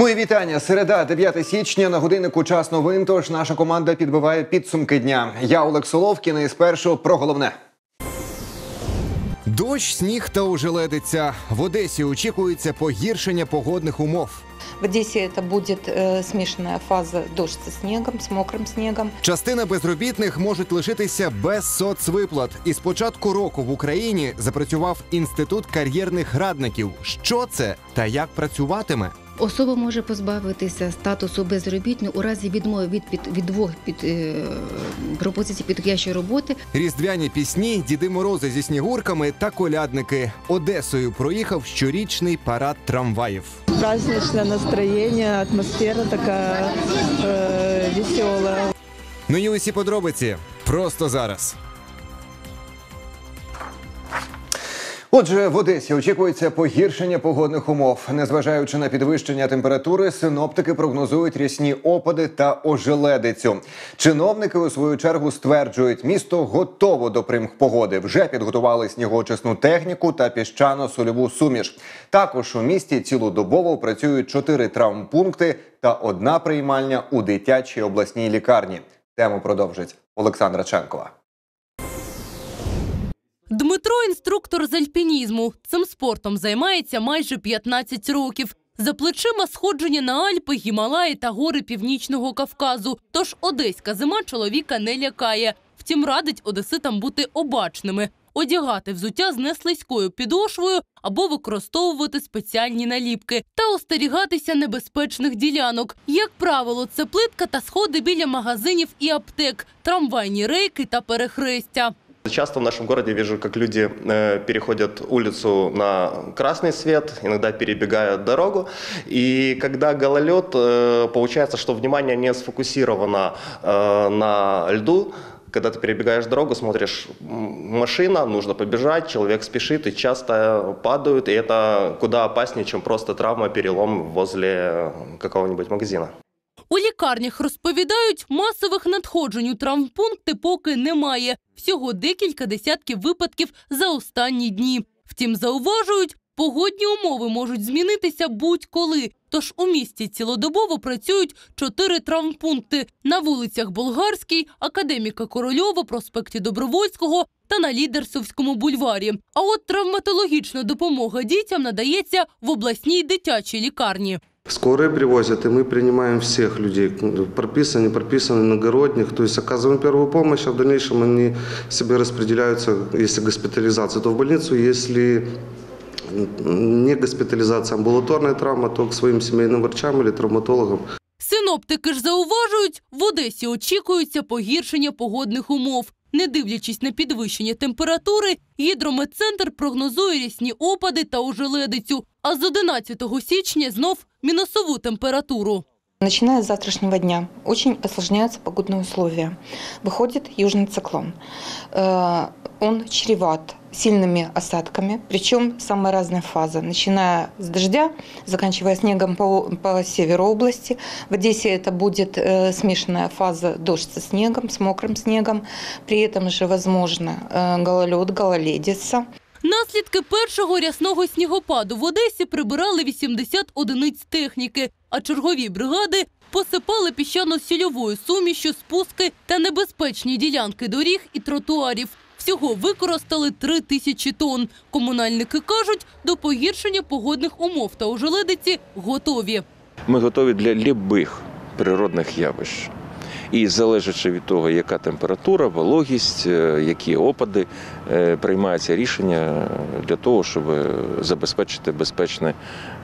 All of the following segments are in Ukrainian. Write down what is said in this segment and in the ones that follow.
Мої вітання. Середа, 9 січня на годиннику час новин. Тож наша команда підбиває підсумки дня. Я Олег Соловкін і спершу про головне. Дощ, сніг та ожеледиця. В Одесі очікується погіршення погодних умов. В Одессе это будет э, смешанная фаза дождь со снегом, с мокрым снегом. Частина безробітних можуть лишитися без соцвиплат. І з початку року в Україні запрацював інститут кар'єрних радників. Що це та як працюватиме? Особа може позбавитися статусу безробітної у разі відмови від, від, від двох під, е, пропозицій підходящої роботи Різдвяні пісні, діди морози зі снігурками та колядники. Одесою проїхав щорічний парад трамваїв. праздничное настроение, атмосфера такая э, веселая. Ну і усі подробиці просто зараз. Отже, в Одесі очікується погіршення погодних умов. Незважаючи на підвищення температури, синоптики прогнозують рясні опади та ожеледицю. Чиновники у свою чергу стверджують, місто готово до примх погоди. Вже підготували снігоочисну техніку та піщано-сольову суміш. Також у місті цілодобово працюють чотири травмпункти та одна приймальня у дитячій обласній лікарні. Тему продовжить Олександра Ченкова. Дмитро інструктор з альпінізму. Цим спортом займається майже 15 років. За плечима сходження на Альпи, Гімалаї та гори Північного Кавказу. Тож одеська зима чоловіка не лякає. Втім, радить одеситам бути обачними, одягати взуття з неслизькою підошвою або використовувати спеціальні наліпки та остерігатися небезпечних ділянок. Як правило, це плитка та сходи біля магазинів і аптек, трамвайні рейки та перехрестя. Часто в нашем городе вижу, как люди э, переходят улицу на красный свет, иногда перебегают дорогу. И когда гололед, э, получается, что внимание не сфокусировано э, на льду, когда ты перебегаешь дорогу, смотришь, машина, нужно побежать, человек спешит и часто падают, и это куда опаснее, чем просто травма, перелом возле какого-нибудь магазина. У лікарнях розповідають, масових надходжень у травмпункти поки немає. Всього декілька десятків випадків за останні дні. Втім, зауважують, погодні умови можуть змінитися будь-коли. Тож у місті цілодобово працюють чотири травмпункти на вулицях Болгарській, Академіка Корольова, проспекті Добровольського та на Лідерсовському бульварі. А от травматологічна допомога дітям надається в обласній дитячій лікарні. Скорые привозят, и мы принимаем всех людей, прописаны, не прописаны, иногородних, то есть оказываем первую помощь, а в дальнейшем они себе распределяются, если госпитализация, то в больницу, если не госпитализация, амбулаторная травма, то к своим семейным врачам или травматологам. Синоптики ж зауважують, в Одесі очікується погіршення погодних умов. Не дивлячись на підвищення температури, гідрометцентр прогнозує рясні опади та ожеледицю. А з 11 січня знов мінусову температуру. Начиная с завтрашнего дня очень осложняются погодные условия. Выходит южный циклон. Э, Он чреват сильными осадками, причем самая разная фаза, начиная с дождя, заканчивая снегом по, по северу области. В Одессе это будет э, смешанная фаза дождь со снегом, с мокрым снегом. При этом же возможно э, гололед, гололедица. Наслідки першого рясного снігопаду в Одесі прибирали 80 одиниць техніки, а чергові бригади посипали піщано-сільовою сумішю спуски та небезпечні ділянки доріг і тротуарів. Всього використали 3 тисячі тонн. Комунальники кажуть, до погіршення погодних умов та ожеледиці готові. Ми готові для любих природних явищ. І залежачи від того, яка температура, вологість, е, які опади, е, приймається рішення для того, щоб забезпечити безпечний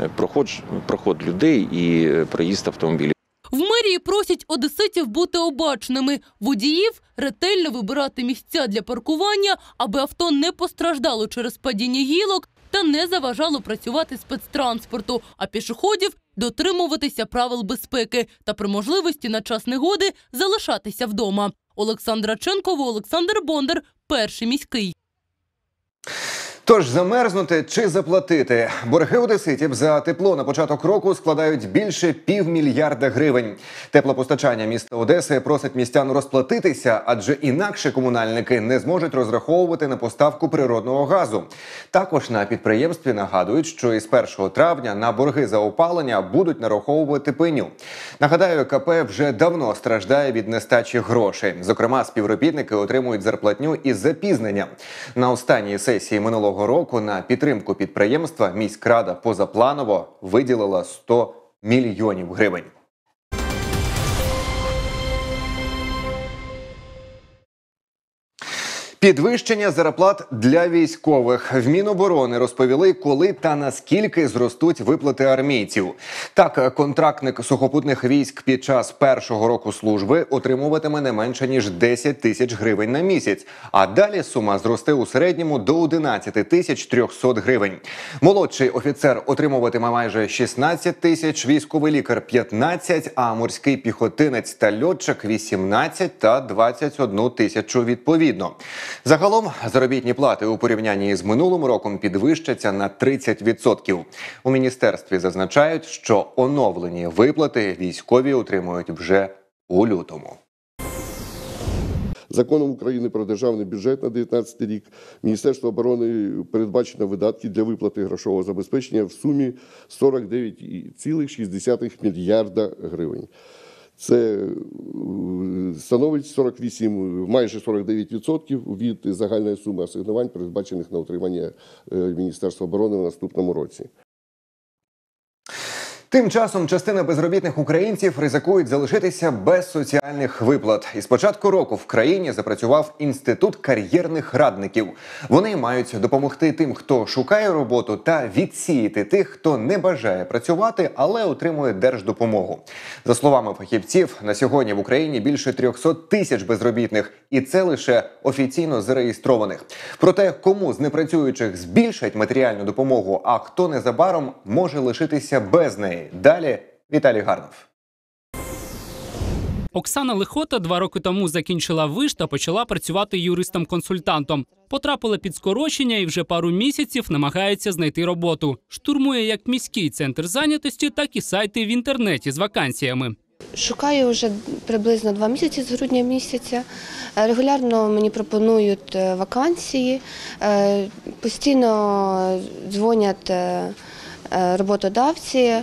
е, проход, проход людей і проїзд автомобілів. В мерії просять одеситів бути обачними, водіїв ретельно вибирати місця для паркування, аби авто не постраждало через падіння гілок та не заважало працювати спецтранспорту, а пішоходів дотримуватися правил безпеки та при можливості на час негоди залишатися вдома. Олександра Ченкова, Олександр Бондар, перший міський. Тож замерзнути чи заплатити борги одеситів за тепло на початок року складають більше півмільярда гривень. Теплопостачання міста Одеси просить містян розплатитися, адже інакше комунальники не зможуть розраховувати на поставку природного газу. Також на підприємстві нагадують, що із 1 травня на борги за опалення будуть нараховувати пеню. Нагадаю, КП вже давно страждає від нестачі грошей. Зокрема, співробітники отримують зарплатню із запізненням. На останній сесії минулого року на підтримку підприємства міськрада позапланово виділила 100 мільйонів гривень. Підвищення зарплат для військових в Міноборони розповіли, коли та наскільки зростуть виплати армійців. Так, контрактник сухопутних військ під час першого року служби отримуватиме не менше ніж 10 тисяч гривень на місяць. А далі сума зросте у середньому до 11 тисяч 300 гривень. Молодший офіцер отримуватиме майже 16 тисяч, військовий лікар 15, а морський піхотинець та льотчик 18 та 21 тисячу відповідно. Загалом заробітні плати у порівнянні з минулим роком підвищаться на 30%. У міністерстві зазначають, що оновлені виплати військові отримують вже у лютому. Законом України про державний бюджет на 2019 рік Міністерство оборони передбачено видатки для виплати грошового забезпечення в сумі 49,6 мільярда гривень. Це е, становить 48, майже 49% від загальної суми асигнувань, передбачених на утримання е, Міністерства оборони в наступному році. Тим часом частина безробітних українців ризикують залишитися без соціальних виплат. І з початку року в країні запрацював інститут кар'єрних радників. Вони мають допомогти тим, хто шукає роботу, та відсіяти тих, хто не бажає працювати, але отримує держдопомогу. За словами фахівців, на сьогодні в Україні більше 300 тисяч безробітних, і це лише офіційно зареєстрованих. Проте, кому з непрацюючих збільшать матеріальну допомогу, а хто незабаром може лишитися без неї. Далі Віталій Гарнов. Оксана Лихота два роки тому закінчила виш та почала працювати юристом-консультантом. Потрапила під скорочення і вже пару місяців намагається знайти роботу. Штурмує як міський центр зайнятості, так і сайти в інтернеті з вакансіями. Шукаю вже приблизно два місяці з грудня місяця. Е, Регулярно мені пропонують е, вакансії, е, постійно дзвонять роботодавці.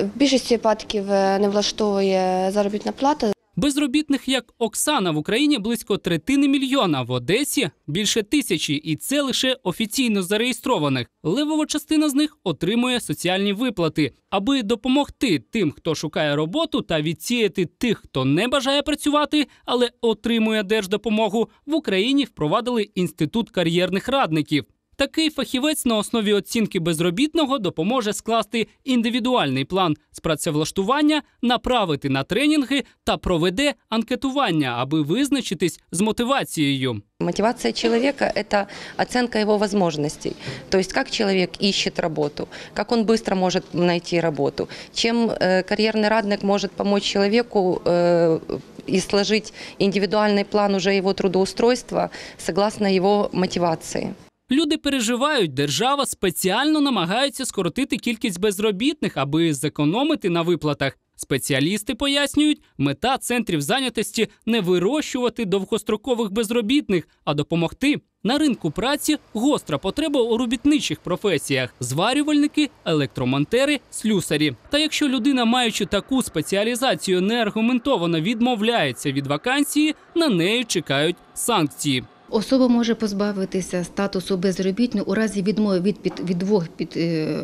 В більшості випадків е, не влаштовує заробітна плата. Безробітних як Оксана в Україні близько третини мільйона, в Одесі більше тисячі, і це лише офіційно зареєстрованих. Левова частина з них отримує соціальні виплати, аби допомогти тим, хто шукає роботу, та відсіяти тих, хто не бажає працювати, але отримує держдопомогу. В Україні впровадили інститут кар'єрних радників. Такий фахівець на основі оцінки безробітного допоможе скласти індивідуальний план з працевлаштування, направити на тренінги та проведе анкетування, аби визначитись з мотивацією. Мотивация человека – это оценка его возможностей. То есть как человек ищет работу, как он быстро может найти работу, чем э, карьерный радник может помочь человеку э, и сложить индивидуальный план уже его трудоустройства согласно его мотивации. Люди переживають, держава спеціально намагається скоротити кількість безробітних, аби зекономити на виплатах. Спеціалісти пояснюють, мета центрів зайнятості не вирощувати довгострокових безробітних, а допомогти. На ринку праці гостра потреба у робітничих професіях: зварювальники, електромонтери, слюсарі. Та якщо людина, маючи таку спеціалізацію, неаргументовано відмовляється від вакансії, на неї чекають санкції. Особа може позбавитися статусу безробітної у разі відмови від, під, від двох під, е,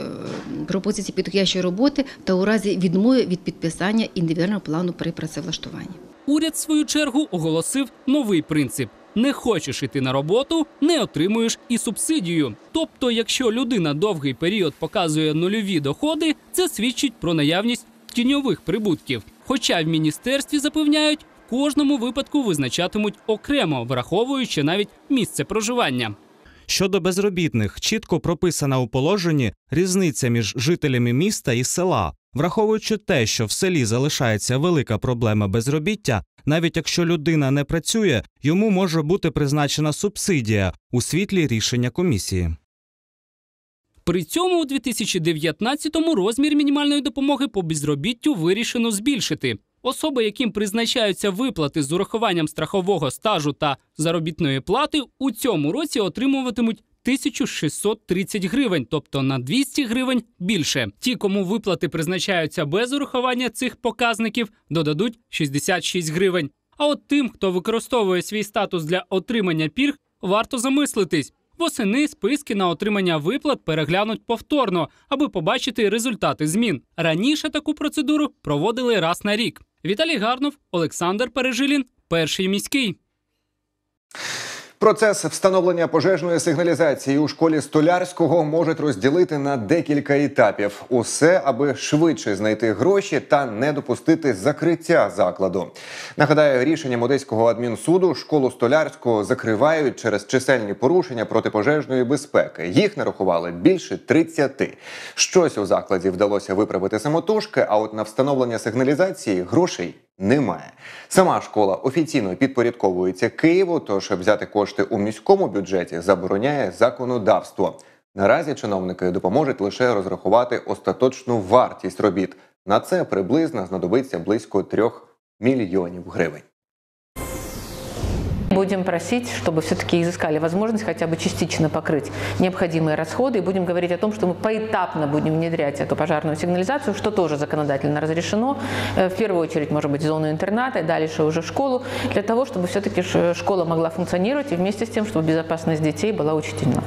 пропозицій підходящої роботи та у разі відмови від підписання індивідуального плану при працевлаштуванні. Уряд, в свою чергу, оголосив новий принцип: не хочеш іти на роботу, не отримуєш і субсидію. Тобто, якщо людина довгий період показує нульові доходи, це свідчить про наявність тіньових прибутків. Хоча в міністерстві запевняють, кожному випадку визначатимуть окремо, враховуючи навіть місце проживання. Щодо безробітних, чітко прописана у положенні різниця між жителями міста і села, враховуючи те, що в селі залишається велика проблема безробіття, навіть якщо людина не працює, йому може бути призначена субсидія у світлі рішення комісії. При цьому у 2019-му розмір мінімальної допомоги по безробіттю вирішено збільшити. Особи, яким призначаються виплати з урахуванням страхового стажу та заробітної плати, у цьому році отримуватимуть 1630 гривень, тобто на 200 гривень більше. Ті, кому виплати призначаються без урахування цих показників, додадуть 66 гривень. А от тим, хто використовує свій статус для отримання пільг, варто замислитись. Восени списки на отримання виплат переглянуть повторно, аби побачити результати змін. Раніше таку процедуру проводили раз на рік. Віталій Гарнов, Олександр Пережилін, перший міський. Процес встановлення пожежної сигналізації у школі Столярського можуть розділити на декілька етапів. Усе, аби швидше знайти гроші та не допустити закриття закладу. Нагадаю, рішенням Одеського адмінсуду школу Столярського закривають через чисельні порушення протипожежної безпеки. Їх нарахували більше 30. Щось у закладі вдалося виправити самотужки, а от на встановлення сигналізації грошей немає. Сама школа офіційно підпорядковується Києву, тож взяти кошти у міському бюджеті забороняє законодавство. Наразі чиновники допоможуть лише розрахувати остаточну вартість робіт. На це приблизно знадобиться близько трьох мільйонів гривень. Будем просить, чтобы все-таки изыскали возможность хотя бы частично покрыть необходимые расходы. И будем говорить о том, что мы поэтапно будем внедрять эту пожарную сигнализацию, что тоже законодательно разрешено. Э, В первую очередь, может быть, зону интерната и дальше уже школу, для того, чтобы все-таки школа могла функционировать и вместе с тем, чтобы безопасность детей была учтена.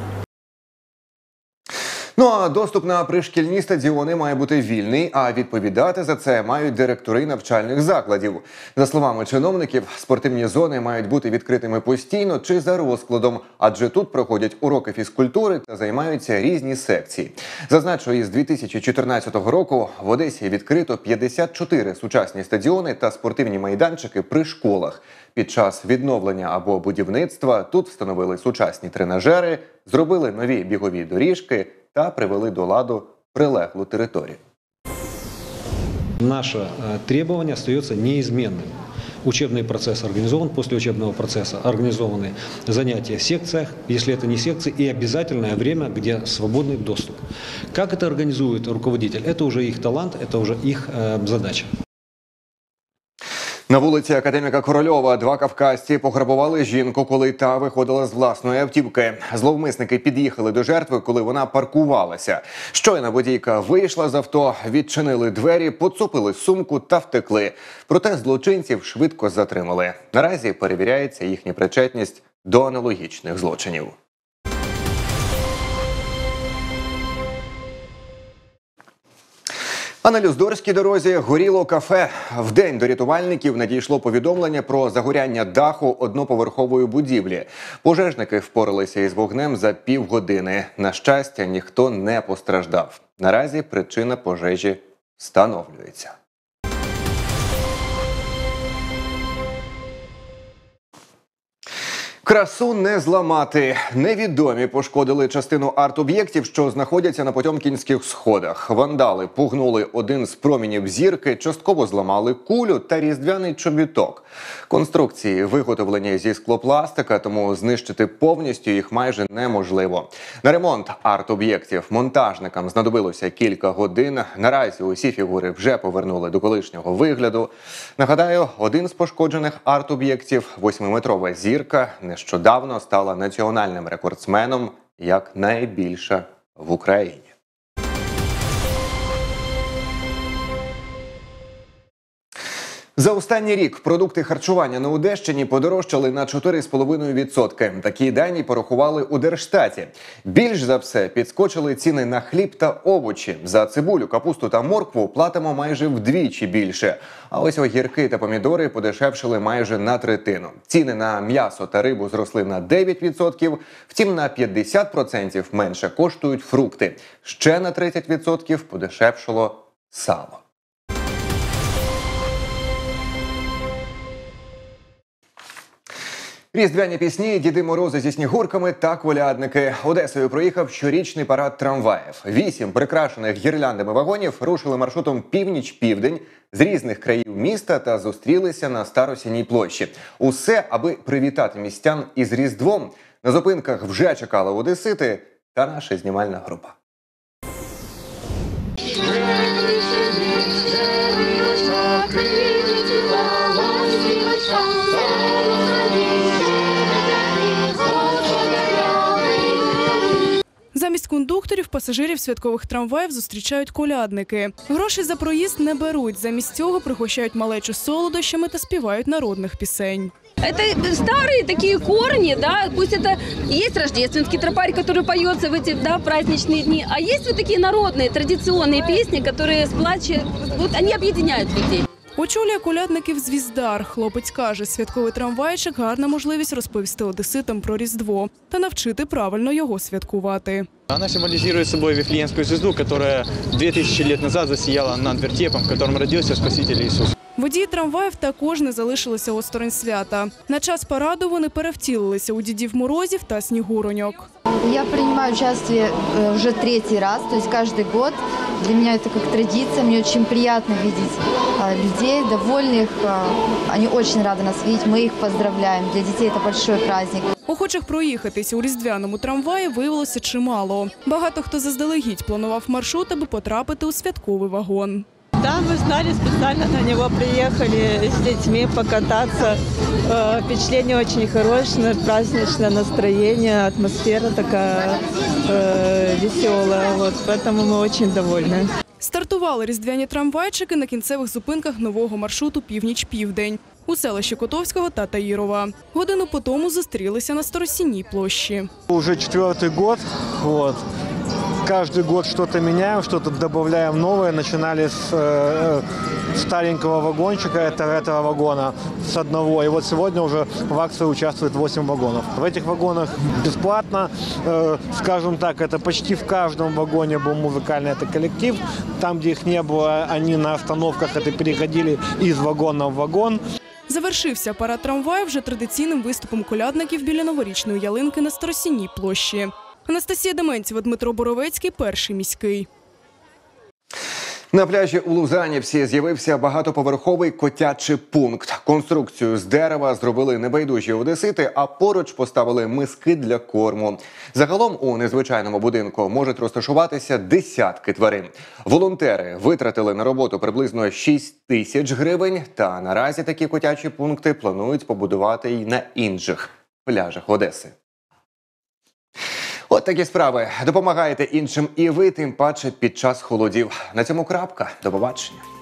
Ну а доступ на пришкільні стадіони має бути вільний, а відповідати за це мають директори навчальних закладів. За словами чиновників, спортивні зони мають бути відкритими постійно чи за розкладом, адже тут проходять уроки фізкультури та займаються різні секції. Зазначу, із 2014 року в Одесі відкрито 54 сучасні стадіони та спортивні майданчики при школах. Під час відновлення або будівництва тут встановили сучасні тренажери, зробили нові бігові доріжки та привели до ладу прилеглу територію. Наше э, требование остается неизменным. Учебный процесс организован, после учебного процесса организованы занятия в секциях, если это не секции, и обязательное время, где свободный доступ. Как это организует руководитель, это уже их талант, это уже их э, задача. На вулиці академіка Корольова два кавказці пограбували жінку, коли та виходила з власної автівки. Зловмисники під'їхали до жертви, коли вона паркувалася. Щойно водійка вийшла з авто, відчинили двері, поцупили сумку та втекли. Проте злочинців швидко затримали. Наразі перевіряється їхня причетність до аналогічних злочинів. А на Люздорській дорозі горіло кафе. В день до рятувальників надійшло повідомлення про загоряння даху одноповерхової будівлі. Пожежники впоралися із вогнем за півгодини. На щастя, ніхто не постраждав. Наразі причина пожежі встановлюється. Красу не зламати. Невідомі пошкодили частину арт-об'єктів, що знаходяться на Потьомкінських сходах. Вандали пугнули один з промінів зірки, частково зламали кулю та різдвяний чобіток. Конструкції виготовлені зі склопластика, тому знищити повністю їх майже неможливо. На ремонт арт-об'єктів монтажникам знадобилося кілька годин. Наразі усі фігури вже повернули до колишнього вигляду. Нагадаю, один з пошкоджених арт-об'єктів восьмиметрова зірка нещодавно стала національним рекордсменом як найбільша в Україні. За останній рік продукти харчування на Одещині подорожчали на 4,5%. Такі дані порахували у Держстаті. Більш за все підскочили ціни на хліб та овочі. За цибулю, капусту та моркву платимо майже вдвічі більше. А ось огірки та помідори подешевшили майже на третину. Ціни на м'ясо та рибу зросли на 9%, втім на 50% менше коштують фрукти. Ще на 30% подешевшало сало. Різдвяні пісні, діди морози зі снігурками та колядники. Одесою проїхав щорічний парад трамваїв. Вісім прикрашених гірляндами вагонів рушили маршрутом північ-південь з різних країв міста та зустрілися на Старосінній площі. Усе, аби привітати містян із Різдвом. На зупинках вже чекали одесити та наша знімальна група. конструкторів пасажирів святкових трамваїв зустрічають колядники. Гроші за проїзд не беруть. Замість цього пригощають малечу солодощами та співають народних пісень. Это старые такие корни, да, пусть это есть рождественский тропарь, который поется в эти да, праздничные дни, а есть вот такие народные, традиционные песни, которые сплачивают, вот они объединяют людей. Очолює колядників звіздар. Хлопець каже, святковий трамвайчик гарна можливість розповісти одеситам про Різдво та навчити правильно його святкувати. Она символизирует собой Вифлеемскую звезду, которая 2000 лет назад засияла над вертепом, в котором родился Спаситель Иисус. Водії трамваїв також не залишилися осторонь свята. На час параду вони перевтілилися у дідів морозів та снігуроньок. Я принимаю участие э, уже третий раз, то есть каждый год. Для меня это как традиция. Мне очень приятно видеть э, людей довольных. Э, Они очень рады нас видеть. Мы их поздравляем. Для детей это большой праздник. Охочих проїхатися у різдвяному трамваї виявилося чимало. Багато хто заздалегідь планував маршрут, аби потрапити у святковий вагон. Да, мы знали, специально на него приехали с детьми покататься. Э, Впечатление очень хорошее, праздничное настроение, атмосфера такая э, веселая. Вот, поэтому мы очень довольны. Стартували різдвяні трамвайчики на кінцевих зупинках нового маршруту Північ-Південь у селищі Котовського та Таїрова. Годину по тому зустрілися на Старосінній площі. Уже четвертый год, вот. Каждый год что-то меняем, что-то добавляем новое. Начинали с э, старенького вагончика, это ретро-вагона, с одного. И вот сегодня уже в акции участвует 8 вагонов. В этих вагонах бесплатно, э, скажем так, это почти в каждом вагоне был музыкальный это коллектив. Там, где их не было, они на остановках это переходили из вагона в вагон. Завершився парад трамваю вже традиційним виступом колядників біля новорічної ялинки на Старосінній площі. Анастасія Деменцєва, Дмитро Боровецький, перший міський. На пляжі у Лузанівці з'явився багатоповерховий котячий пункт. Конструкцію з дерева зробили небайдужі одесити, а поруч поставили миски для корму. Загалом у незвичайному будинку можуть розташуватися десятки тварин. Волонтери витратили на роботу приблизно 6 тисяч гривень. Та наразі такі котячі пункти планують побудувати й на інших пляжах Одеси. От такі справи. Допомагаєте іншим і ви, тим паче під час холодів. На цьому крапка. До побачення.